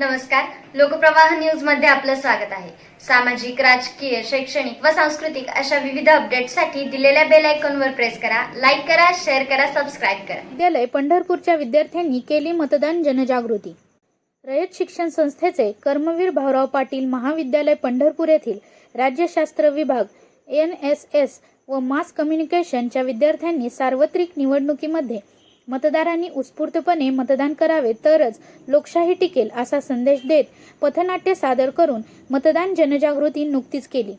नमस्कार. लोकप्रवाह न्यूजमध्ये आपलं स्वागत आहे. सामाजिक राजकीय शैक्षणिक व सांस्कृतिक अशा विविध अपडेटसाठी दिलेल्या बेल आयकॉनवर प्रेस करा लाईक करा शेअर करा सबस्क्राईब करा. विद्यालय पंढरपूरच्या विद्यार्थ्यांनी केली मतदान जनजागृती. रयत शिक्षण संस्थेचे कर्मवीर भाऊराव पाटील महाविद्यालय पंढरपूर येथील राज्यशास्त्र विभाग एन एस एस व मास कम्युनिकेशनच्या विद्यार्थ्यांनी सार्वत्रिक निवडणुकीमध्ये मतदारांनी उत्स्फूर्तपणे मतदान करावे तरच लोकशाही टिकेल असा संदेश देत पथनाट्य सादर करून मतदान जनजागृती नुकतीच केली.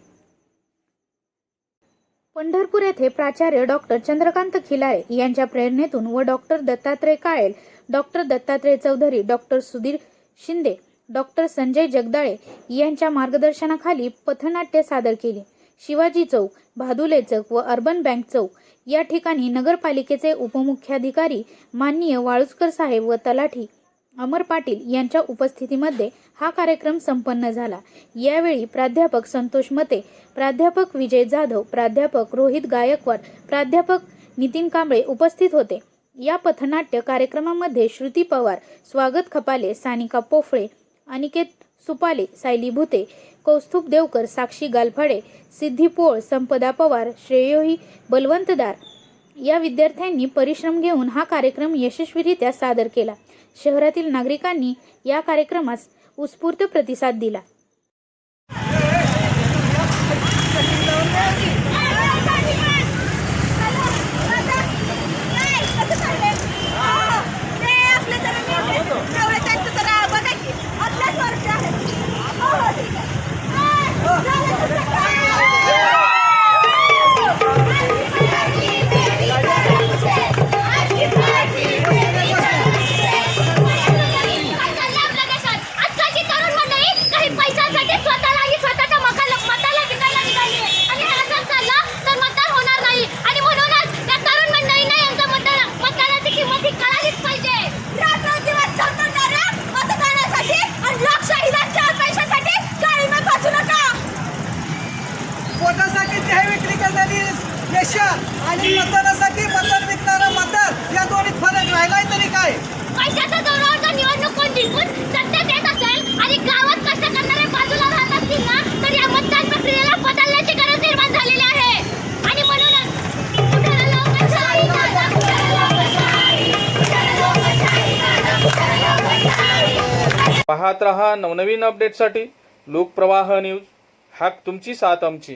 पंढरपूर येथे प्राचार्य डॉक्टर चंद्रकांत खिलारे यांच्या प्रेरणेतून व doctor Dattatray Kalel doctor Dattatray Chaudhari doctor Sudhir Shinde doctor Sanjay Jagdale यांच्या मार्गदर्शनाखाली पथनाट्य सादर केली. शिवाजी चौक भादुले चौक व अर्बन बँक चौक. या ठिकाणी नगरपालिकेचे उपमुख्याधिकारी माननीय वाळुसकर साहेब व तलाठी अमर पाटील यांच्या उपस्थितीमध्ये हा कार्यक्रम संपन्न झाला. यावेळी प्राध्यापक संतोष मते प्राध्यापक विजय जाधव प्राध्यापक रोहित गायकवाड प्राध्यापक नितीन कांबळे उपस्थित होते. या पथनाट्य कार्यक्रमामध्ये श्रुती पवार स्वागत खपाले सानिका पोफळे अनिकेत सुपाले सायली भुते कौस्तुभ देवकर साक्षी गालफाडे सिद्धी पोळ संपदा पवार श्रेयोही बलवंतदार या विद्यार्थ्यांनी परिश्रम घेऊन हा कार्यक्रम यशस्वीरित्या सादर केला. शहरातील नागरिकांनी या कार्यक्रमास उत्स्फूर्त प्रतिसाद दिला. रेषा आणि मतदानासाठी मतदान विकणारा मतदार या दोन्हीत फरक राहिलाय तरी काय? पैशाच्या जोरावर जर निवडणूक कोण जिंकून सत्तेत येत असेल आणि गावात कष्ट करणारे बाजूला राहत असतील ना तर या मतदान प्रक्रियेला बदलण्याची गरज निर्माण झालेली आहे. आणि म्हणूनच कुठे लोकशाही दादा, कुठे लोकशाही, कुठे लोकशाही दादा, कुठे लोकशाही. पाहत रहा नवनवीन अपडेटसाठी लोकप्रवाह न्यूज. हाक तुमची साथ आमची.